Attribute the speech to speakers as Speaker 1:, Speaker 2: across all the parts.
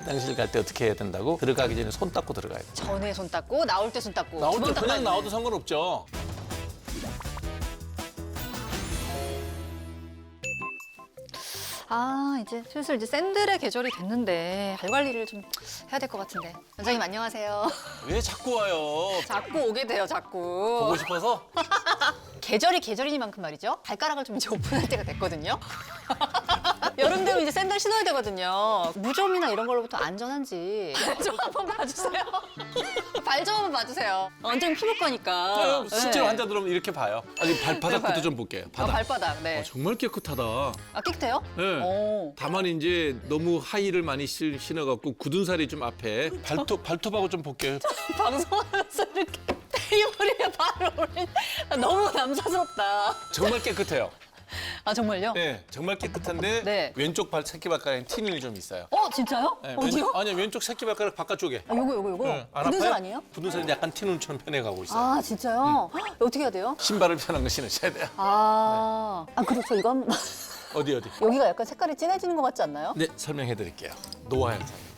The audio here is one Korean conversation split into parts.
Speaker 1: 화장실 갈 때 어떻게 해야 된다고 들어가기 전에 손 닦고 들어가야 돼.
Speaker 2: 전에 손 닦고 나올 때 손 닦고
Speaker 1: 나올
Speaker 2: 두때번
Speaker 1: 그냥
Speaker 2: 닦아야
Speaker 1: 나와도. 상관없죠.
Speaker 2: 아 이제 슬슬 이제 샌들의 계절이 됐는데 발 관리를 좀 해야 될 것 같은데 원장님 안녕하세요
Speaker 1: 왜 자꾸 와요?
Speaker 2: 자꾸 오게 돼요 자꾸
Speaker 1: 보고 싶어서?
Speaker 2: 계절이 계절이니만큼 말이죠 발가락을 좀 이제 오픈할 때가 됐거든요 여름 되면 이제 샌들 신어야 되거든요 무좀이나 이런 걸로부터 안전한지 좀 한번 봐주세요 발 좀 한번 봐주세요 원장님 피부과니까
Speaker 1: 실제로
Speaker 2: 네.
Speaker 1: 환자 들어오면 이렇게 봐요. 아니 발바닥부터
Speaker 2: 발.
Speaker 1: 좀 볼게요.
Speaker 2: 아,
Speaker 1: 바닥.
Speaker 2: 발바닥 네
Speaker 1: 어, 정말 깨끗하다.
Speaker 2: 아, 깨끗해요?
Speaker 1: 네.
Speaker 2: 오.
Speaker 1: 다만 이제 너무 하이를 많이 실- 신어갖고 굳은 살이 좀 앞에 발톱 발톱하고 좀 볼게요.
Speaker 2: 방송하면서 이렇게 테이블에 발을 올린 너무 남사스럽다.
Speaker 1: 정말 깨끗해요.
Speaker 2: 아 정말요?
Speaker 1: 네, 정말 깨끗한데
Speaker 2: 네.
Speaker 1: 왼쪽 발 새끼 발가락에 티는 좀 있어요.
Speaker 2: 어 진짜요?
Speaker 1: 네,
Speaker 2: 어디요?
Speaker 1: 왼, 아니 왼쪽 새끼 발가락 바깥쪽에.
Speaker 2: 아, 요거 요거 요거.
Speaker 1: 네, 안
Speaker 2: 굳은 살
Speaker 1: 아파요?
Speaker 2: 아니에요?
Speaker 1: 굳은 살이 약간 티눈처럼 변해가고 있어요.
Speaker 2: 아 진짜요? 헉, 어떻게 해야 돼요?
Speaker 1: 신발을 편한 거 신으셔야 돼요.
Speaker 2: 아, 아 그리고 저 이거 한번
Speaker 1: 어디 어디?
Speaker 2: 여기가 약간 색깔이 진해지는 것 같지 않나요?
Speaker 1: 네, 설명해 드릴게요. 노화 현상입니다.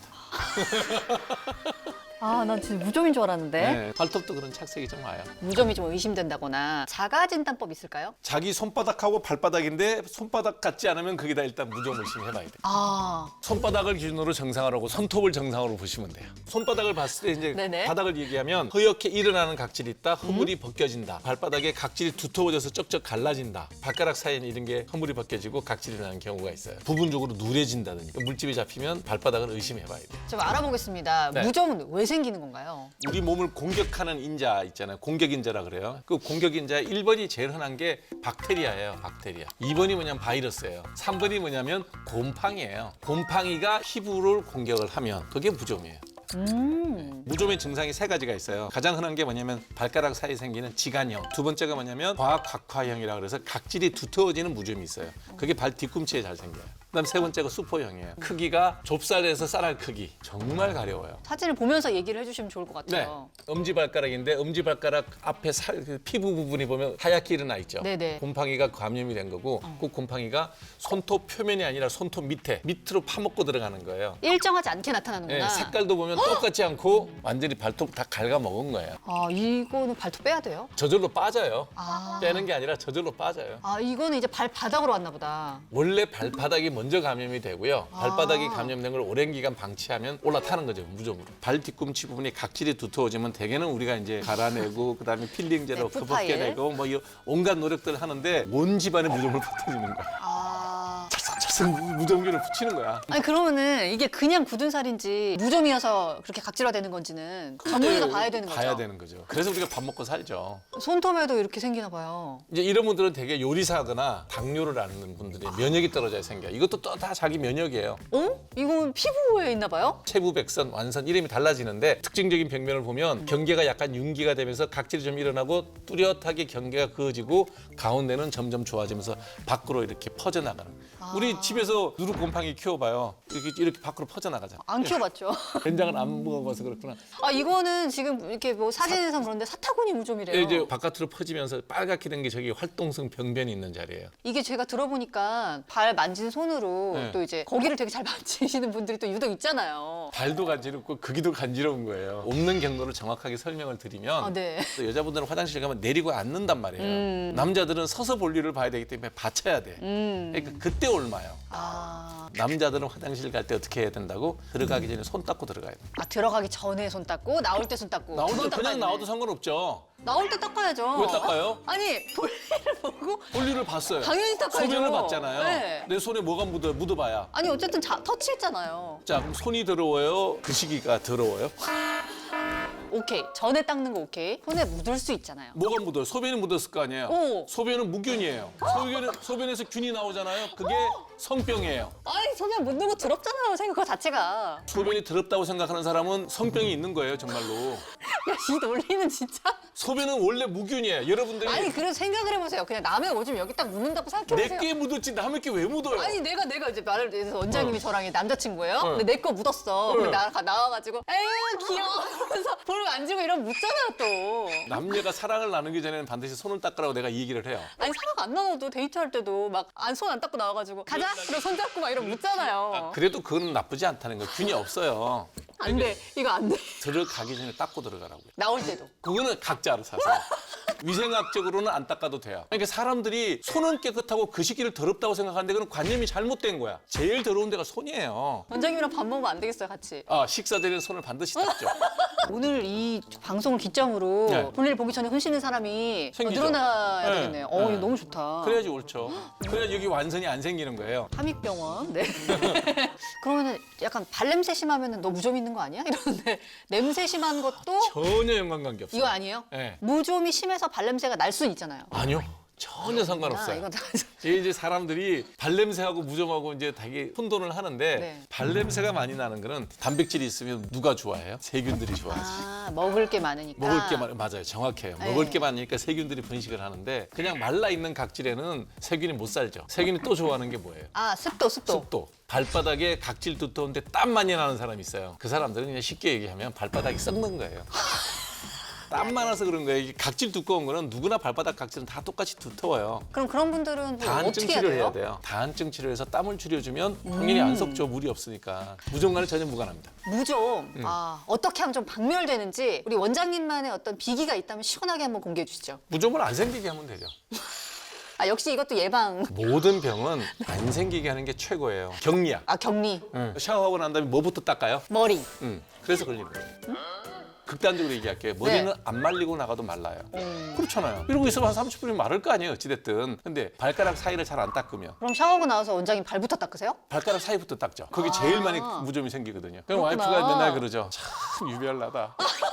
Speaker 2: 아, 난 진짜 무좀인 줄 알았는데.
Speaker 1: 네, 발톱도 그런 착색이 좀 와요.
Speaker 2: 무좀이 좀 의심된다거나 자가 진단법 있을까요?
Speaker 1: 자기 손바닥하고 발바닥인데 손바닥 같지 않으면 거기다 일단 무좀을 심 해봐야 돼요.
Speaker 2: 아,
Speaker 1: 손바닥을 기준으로 정상으로 하고 손톱을 정상으로 보시면 돼요. 손바닥을 봤을 때 이제
Speaker 2: 네네. 음.
Speaker 1: 바닥을 얘기하면 허옇게 일어나는 각질이 있다. 허물이 벗겨진다. 발바닥에 각질이 두터워져서 쩍쩍 갈라진다. 발가락 사이에 이런 게 허물이 벗겨지고 각질이 나는 경우가 있어요. 부분적으로 누래진다든지 물집이 잡히면 발바닥을 의심해봐야 돼요.
Speaker 2: 좀 알아보겠습니다.
Speaker 1: 네.
Speaker 2: 무좀은 왜 생기는 건가요?
Speaker 1: 우리 몸을 공격하는 인자 있잖아요. 공격 인자라 그래요. 그 공격 인자 1번이 제일 흔한 게 박테리아예요. 박테리아. 2번이 뭐냐면 바이러스예요. 3번이 뭐냐면 곰팡이에요. 곰팡이가 피부를 공격을 하면 그게 무좀이에요.
Speaker 2: 음,
Speaker 1: 무좀의 증상이 세 가지가 있어요. 가장 흔한 게 뭐냐면 발가락 사이에 생기는 지간형. 두 번째가 뭐냐면 과각화형이라 그래서 각질이 두터워지는 무좀이 있어요. 그게 발 뒤꿈치에 잘 생겨요. 그다음 세 번째가 수포형이에요. 크기가 좁쌀에서 쌀알 크기. 정말 가려워요.
Speaker 2: 사진을 보면서 얘기를 해주시면 좋을 것
Speaker 1: 네,
Speaker 2: 같아요.
Speaker 1: 엄지발가락인데 엄지발가락 앞에 살, 그 피부 부분이 보면 하얗게 일어나 있죠.
Speaker 2: 네네.
Speaker 1: 곰팡이가 감염이 된 거고 그 곰팡이가 손톱 표면이 아니라 손톱 밑에 밑으로 파먹고 들어가는 거예요.
Speaker 2: 일정하지 않게 나타나는구나.
Speaker 1: 네, 색깔도 보면 똑같지 않고 완전히 발톱 다 갉아먹은 거예요.
Speaker 2: 아, 이거는 발톱 빼야 돼요?
Speaker 1: 저절로 빠져요.
Speaker 2: 아.
Speaker 1: 빼는 게 아니라 저절로 빠져요.
Speaker 2: 아, 이거는 이제 발바닥으로 왔나 보다.
Speaker 1: 원래 발바닥이 먼저 감염이 되고요.
Speaker 2: 아.
Speaker 1: 발바닥이 감염된 걸 오랜 기간 방치하면 올라타는 거죠, 무좀으로. 발 뒤꿈치 부분이 각질이 두터워지면 대개는 우리가 이제 갈아내고 그다음에 필링제로
Speaker 2: 네,
Speaker 1: 그
Speaker 2: 푸파일.
Speaker 1: 벗겨내고 뭐 이 온갖 노력들 하는데 온 집안에 무좀을 퍼뜨리는.
Speaker 2: 아.
Speaker 1: 찰싹찰싹 무좀기를 붙이는 거야.
Speaker 2: 아니 그러면은 이게 그냥 굳은 살인지 무좀이어서 그렇게 각질화되는 건지는 전문의가 봐야 되는 거죠.
Speaker 1: 봐야 되는 거죠. 그래서 우리가 밥 먹고 살죠.
Speaker 2: 손톱에도 이렇게 생기나 봐요.
Speaker 1: 이제 이런 분들은 되게 요리사거나 당뇨를 앓는 분들이 면역이 떨어져 생겨. 이것도 또 다 자기 면역이에요.
Speaker 2: 어? 이건 피부에 있나 봐요?
Speaker 1: 체부백선, 완선 이름이 달라지는데 특징적인 병면을 보면 경계가 약간 융기가 되면서 각질이 좀 일어나고 뚜렷하게 경계가 그어지고 가운데는 점점 좋아지면서 밖으로 이렇게 퍼져나가는. 우리 집에서 누룩 곰팡이 키워봐요. 이렇게 이렇게 밖으로 퍼져나가잖아.
Speaker 2: 안 키워봤죠.
Speaker 1: 된장을 안 먹어봐서 그렇구나.
Speaker 2: 아 이거는 지금 이렇게 뭐 사진에선 그런데 사타구니 무좀이래요.
Speaker 1: 예, 이제 바깥으로 퍼지면서 빨갛게 된 게 저기 활동성 병변이 있는 자리예요.
Speaker 2: 이게 제가 들어보니까 발 만진 손으로
Speaker 1: 네.
Speaker 2: 또 이제 거기를 되게 잘 만지시는 분들이 또 유독 있잖아요.
Speaker 1: 발도 간지럽고 거기도 간지러운 거예요. 없는 경로를 정확하게 설명을 드리면
Speaker 2: 아, 네.
Speaker 1: 또 여자분들은 화장실 가면 내리고 앉는단 말이에요. 남자들은 서서 볼 일을 봐야 되기 때문에 받쳐야 돼.
Speaker 2: 음.
Speaker 1: 그러니까 그때 옮아요.
Speaker 2: 아,
Speaker 1: 남자들은 화장실 갈 때 어떻게 해야 된다고? 들어가기 전에 손 닦고 들어가야 돼.
Speaker 2: 아 들어가기 전에 손 닦고 나올 때 손 닦고.
Speaker 1: 나올 때 그냥
Speaker 2: 닦아야
Speaker 1: 나와도. 상관없죠.
Speaker 2: 나올 때 닦아야죠.
Speaker 1: 왜 닦아요?
Speaker 2: 아니 볼일을 보고
Speaker 1: 볼일을 봤어요.
Speaker 2: 당연히 닦아야죠.
Speaker 1: 소변을 봤잖아요.
Speaker 2: 네.
Speaker 1: 내 손에 뭐가 묻어 묻어봐야.
Speaker 2: 아니 어쨌든 자, 터치했잖아요.
Speaker 1: 자 그럼 손이 더러워요? 그 시기가 더러워요?
Speaker 2: 오케이 전에 닦는 거 오케이. 손에 묻을 수 있잖아요.
Speaker 1: 뭐가 묻어요? 소변이 묻었을 거 아니에요?
Speaker 2: 오.
Speaker 1: 소변은 무균이에요. 소변, 소변에서 균이 나오잖아요. 그게 성병이에요.
Speaker 2: 아니 소변 묻는 거 더럽잖아요. 생각 그 자체가.
Speaker 1: 소변이 더럽다고 생각하는 사람은 성병이 있는 거예요, 정말로.
Speaker 2: 야이 논리는 진짜.
Speaker 1: 소변은 원래 무균이에요. 여러분들이
Speaker 2: 아니 그래서 생각을 해보세요. 그냥 남의 오줌 여기 딱 묻는다고 생각해보세요.
Speaker 1: 내게 묻었지 남의 게 왜 묻어요?
Speaker 2: 아니 내가 내가 이제 말을 해서 원장님이 저랑 남자친구예요. 근데 내 거 묻었어.
Speaker 1: 어.
Speaker 2: 근데 나 나와가지고 에휴 귀여워. 그래서 볼 만지고 이러면 묻잖아요 또.
Speaker 1: 남녀가 사랑을 나누기 전에는 반드시 손을 닦으라고 내가 이 얘기를 해요.
Speaker 2: 아니 사랑 안 나눠도 데이트할 때도 막 안 손 안 닦고 나와가지고 가자 가자. 그럼 손잡고 막 이러면 묻잖아요.
Speaker 1: 그래도 그건 나쁘지 않다는 거예요. 균이 없어요.
Speaker 2: 안 돼. 이거 안 돼.
Speaker 1: 들어가기 전에 닦고 들어가라고요.
Speaker 2: 나올 때도.
Speaker 1: 그거는 각자 알아서 하세요. 위생학적으로는 안 닦아도 돼요. 그러니까 사람들이 손은 깨끗하고 그 시기를 더럽다고 생각하는데 그건 관념이 잘못된 거야. 제일 더러운 데가 손이에요.
Speaker 2: 원장님이랑 밥 먹으면 안 되겠어요, 같이.
Speaker 1: 아, 식사 전에 손을 반드시 닦죠.
Speaker 2: 오늘 이 방송을 기점으로
Speaker 1: 네.
Speaker 2: 볼일 보기 전에 흔 씻는 사람이 어,
Speaker 1: 생기죠.
Speaker 2: 늘어나야
Speaker 1: 네.
Speaker 2: 되겠네요. 어,
Speaker 1: 네.
Speaker 2: 이거 너무 좋다.
Speaker 1: 그래야지 옳죠. 그래야 여기 완선이 안 생기는 거예요.
Speaker 2: 함익병원. 네. 그러면은 약간 발냄새 심하면은 너 무좀 있는 거 아니야? 이러는데 냄새 심한 것도
Speaker 1: 전혀 연관관계 없어요.
Speaker 2: 이거 아니에요?
Speaker 1: 네.
Speaker 2: 무좀이 심해서 발냄새가 날 수는 있잖아요.
Speaker 1: 아니요. 전혀
Speaker 2: 아,
Speaker 1: 상관없어요.
Speaker 2: 이건 다
Speaker 1: 이게 이제 사람들이 발냄새하고 무좀하고 이제 되게 혼돈을 하는데
Speaker 2: 네.
Speaker 1: 발냄새가 많이 나는 거는 단백질이 있으면 누가 좋아해요? 세균들이 좋아하지.
Speaker 2: 아, 먹을 게 많으니까.
Speaker 1: 먹을 게 많, 맞아요. 정확해요.
Speaker 2: 네.
Speaker 1: 먹을 게 많으니까 세균들이 번식을 하는데 그냥 말라 있는 각질에는 세균이 못 살죠. 세균이 또 좋아하는 게 뭐예요?
Speaker 2: 아, 습도, 습도.
Speaker 1: 습도. 발바닥에 각질 두터운데 땀 많이 나는 사람이 있어요. 그 사람들은 그냥 쉽게 얘기하면 발바닥이 썩는 거예요. 땀 많아서 그런 거예요. 이게 각질 두꺼운 거는 누구나 발바닥 각질은 다 똑같이 두터워요.
Speaker 2: 그럼 그런 분들은 뭐
Speaker 1: 다한증
Speaker 2: 어떻게 해야
Speaker 1: 치료를
Speaker 2: 돼요?
Speaker 1: 해야 돼요. 다한증 치료해서 땀을 줄여주면 당연히 안 썩죠. 물이 없으니까. 무정과는 전혀 무관합니다.
Speaker 2: 무좀.
Speaker 1: 음.
Speaker 2: 아, 어떻게 하면 좀 박멸되는지 우리 원장님만의 어떤 비기가 있다면 시원하게 한번 공개해 주시죠.
Speaker 1: 무좀을 안 생기게 하면 되죠.
Speaker 2: 아, 역시 이것도 예방.
Speaker 1: 모든 병은 안 생기게 하는 게 최고예요. 격리약.
Speaker 2: 아, 격리.
Speaker 1: 응. 샤워하고 난 다음에 뭐부터 닦아요?
Speaker 2: 머리.
Speaker 1: 응. 그래서 걸리는 거예요. 극단적으로 얘기할게요. 머리는
Speaker 2: 네.
Speaker 1: 안 말리고 나가도 말라요.
Speaker 2: 음.
Speaker 1: 그렇잖아요. 이러고 있으면 한 30분이면 마를 거 아니에요. 어찌됐든. 근데 발가락 사이를 잘 안 닦으면
Speaker 2: 그럼 샤워하고 나와서 원장님 발부터 닦으세요?
Speaker 1: 발가락 사이부터 닦죠. 거기
Speaker 2: 아.
Speaker 1: 제일 많이 무좀이 생기거든요. 그럼
Speaker 2: 그렇구나.
Speaker 1: 와이프가 맨날 그러죠. 참 유별나다.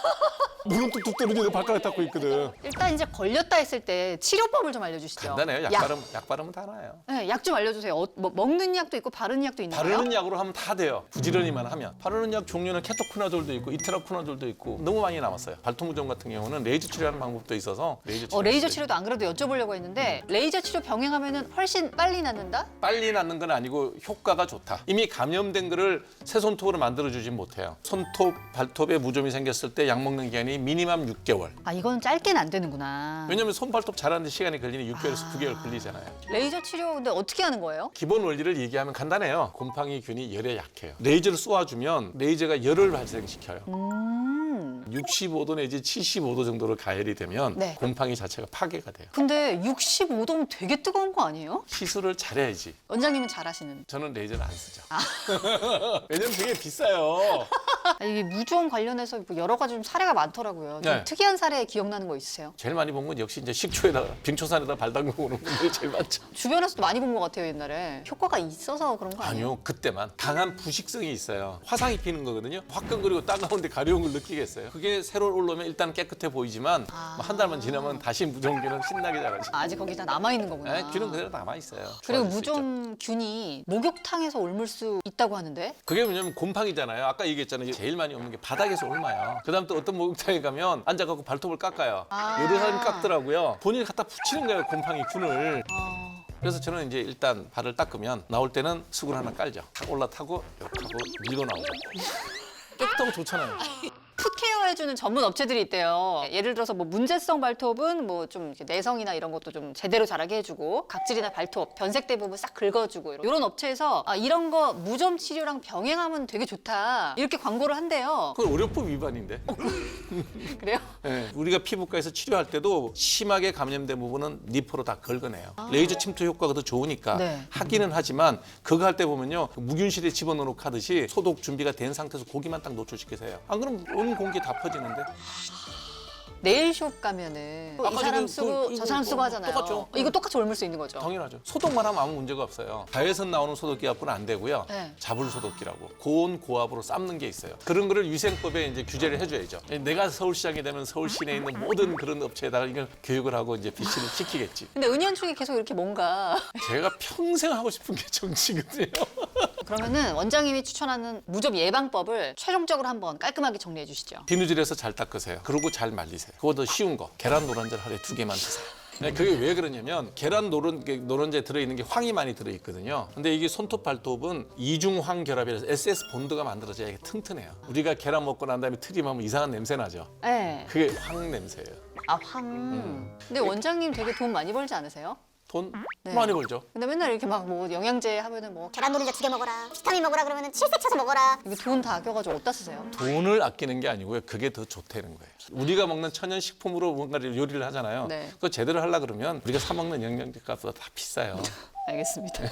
Speaker 1: 물은 뚝뚝 떨어지는데 발가락 닦고 있거든.
Speaker 2: 일단 이제 걸렸다 했을 때 치료법을 좀 알려주시죠.
Speaker 1: 간단해요. 약, 바르면, 약 바르면 다 나아요.
Speaker 2: 네, 약 좀 알려주세요. 어, 뭐 먹는 약도 있고 바르는 약도 있나요?
Speaker 1: 바르는 약으로 하면 다 돼요. 부지런히만 하면. 바르는 약 종류는 케토쿠나졸도 있고 이트라쿠나졸도 있고 너무 많이 남았어요. 발토무정 같은 경우는 레이저 치료하는 방법도 있어서 레이저 치료.
Speaker 2: 어, 레이저 치료도 안 그래도 여쭤보려고 했는데 레이저 치료 병행하면은 훨씬 빨리 낫는다?
Speaker 1: 빨리 낫는 건 아니고 효과가 좋다. 이미 감염된 거를 새 손톱으로 만들어 주진 못해요. 손톱, 발톱에 무좀이 생겼을 때 약 먹는 기간이 미니멈 6개월.
Speaker 2: 아 이건 짧게는 안 되는구나.
Speaker 1: 왜냐면 손, 발톱 자라는데 시간이 걸리니 6개월에서
Speaker 2: 아.
Speaker 1: 9개월 걸리잖아요.
Speaker 2: 레이저 치료 근데 어떻게 하는 거예요?
Speaker 1: 기본 원리를 얘기하면 간단해요. 곰팡이 균이 열에 약해요. 레이저를 쏘아주면 레이저가 열을 발생시켜요.
Speaker 2: 음.
Speaker 1: 65도 내지 75도 정도로 가열이 되면
Speaker 2: 네.
Speaker 1: 곰팡이 자체가 파괴가 돼요.
Speaker 2: 근데 65도면 되게 뜨거운 거 아니에요?
Speaker 1: 시술을 잘해야지.
Speaker 2: 원장님은 잘하시는.
Speaker 1: 저는 레이저는 안 쓰죠.
Speaker 2: 아.
Speaker 1: 왜냐면 되게 비싸요.
Speaker 2: 아, 이게 무좀 관련해서 뭐 여러 가지 좀 사례가 많더라고요. 좀
Speaker 1: 네.
Speaker 2: 특이한 사례 기억나는 거 있으세요?
Speaker 1: 제일 많이 본 건 역시 이제 식초에다가 빙초산에다 발 담그고 오는 분들이 제일 많죠.
Speaker 2: 주변에서도 많이 본 것 같아요 옛날에. 효과가 있어서 그런 거 아니에요?
Speaker 1: 아니요, 그때만 강한 부식성이 있어요. 화상 입히는 거거든요. 화끈거리고 따가운데 가려운 걸 느끼겠어요. 그게 새로 올라오면 일단 깨끗해 보이지만
Speaker 2: 아.
Speaker 1: 뭐한 달만 지나면 다시 무좀균은 신나게 자라죠.
Speaker 2: 아, 아직 거기 다 남아 있는 거구나.
Speaker 1: 네, 균은 그대로 남아 있어요.
Speaker 2: 그리고
Speaker 1: 좋아질 수 있죠.
Speaker 2: 무좀 균이 목욕탕에서 옮을 수 있다고 하는데
Speaker 1: 그게 뭐냐면 곰팡이잖아요. 아까 얘기했잖아요. 제일 많이 오는 게 바닥에서 옮아요. 그다음 또 어떤 목욕탕에 가면 앉아갖고 발톱을 깎아요.
Speaker 2: 아.
Speaker 1: 여러 사람이 깎더라고요. 본인이 갖다 붙이는 거예요. 곰팡이 균을.
Speaker 2: 어,
Speaker 1: 그래서 저는 이제 일단 발을 닦으면 나올 때는 수건 하나 깔죠. 탁 올라타고 이렇게 하고 밀고 나오죠. 깨끗하고 좋잖아요.
Speaker 2: 풋케어 해주는 전문 업체들이 있대요. 예를 들어서 뭐 문제성 발톱은 뭐 좀 내성이나 이런 것도 좀 제대로 자라게 해주고 각질이나 발톱 변색된 부분 싹 긁어주고 이런, 이런 업체에서 아, 이런 거 무좀 치료랑 병행하면 되게 좋다 이렇게 광고를 한대요.
Speaker 1: 그건 의료법 위반인데.
Speaker 2: 그래요?
Speaker 1: 예, 우리가 피부과에서 치료할 때도 심하게 감염된 부분은 니퍼로 다 긁어내요. 레이저 침투 효과가 더 좋으니까
Speaker 2: 네.
Speaker 1: 하기는 하지만 그거 할 때 보면요 무균실에 집어넣어 하듯이 소독 준비가 된 상태에서 고기만 딱 노출시키세요. 안 그럼 온 공기 다 퍼지는데.
Speaker 2: 네일숍 가면은 이
Speaker 1: 아까
Speaker 2: 사람
Speaker 1: 지금
Speaker 2: 쓰고
Speaker 1: 그-
Speaker 2: 저 사람 쓰고 하잖아요.
Speaker 1: 똑같죠.
Speaker 2: 이거 똑같이 옮을 수 있는 거죠.
Speaker 1: 당연하죠. 소독만 하면 아무 문제가 없어요. 자외선 나오는 소독기 갖고는 안 되고요.
Speaker 2: 네.
Speaker 1: 자불 소독기라고 고온 고압으로 삶는 게 있어요. 그런 거를 위생법에 이제 규제를 해줘야죠. 내가 서울시장이 되면 서울 시내에 있는 모든 그런 업체에다가 이걸 교육을 하고 이제 비치를 시키겠지.
Speaker 2: 근데 은연중에 계속 이렇게 뭔가
Speaker 1: 제가 평생 하고 싶은 게 정치거든요.
Speaker 2: 그러면은 원장님이 추천하는 무좀 예방법을 최종적으로 한번 깔끔하게 정리해 주시죠.
Speaker 1: 비누질해서 잘 닦으세요. 그리고 잘 말리세요. 그거 더 쉬운 거. 계란 노른자를 하루에 두 개만 드세요. 네, 그게 왜 그러냐면 계란 노른 노른자에 들어있는 게 황이 많이 들어있거든요. 근데 이게 손톱 발톱은 이중황 결합이라서 SS 본드가 만들어져야 이게 튼튼해요. 우리가 계란 먹고 난 다음에 트림하면 이상한 냄새 나죠.
Speaker 2: 네.
Speaker 1: 그게 황 냄새예요.
Speaker 2: 아 황. 근데 원장님 되게 돈 많이 벌지 않으세요?
Speaker 1: 돈
Speaker 2: 네.
Speaker 1: 많이 벌죠.
Speaker 2: 근데 맨날 이렇게 막 뭐 영양제 하면은 뭐
Speaker 3: 계란 노른자 두 개 먹어라. 비타민 먹어라 그러면은 칠색 쳐서 먹어라.
Speaker 2: 이게 돈 다 아껴가지고 어디다 쓰세요?
Speaker 1: 돈을 아끼는 게 아니고요. 그게 더 좋다는 거예요. 우리가 먹는 천연 식품으로 뭔가를 요리를 하잖아요.
Speaker 2: 네.
Speaker 1: 그거 제대로 하려 그러면 우리가 사 먹는 영양제 값보다 다 비싸요.
Speaker 2: 알겠습니다.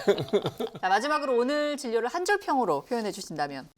Speaker 2: 자, 마지막으로 오늘 진료를 한 줄 평으로 표현해 주신다면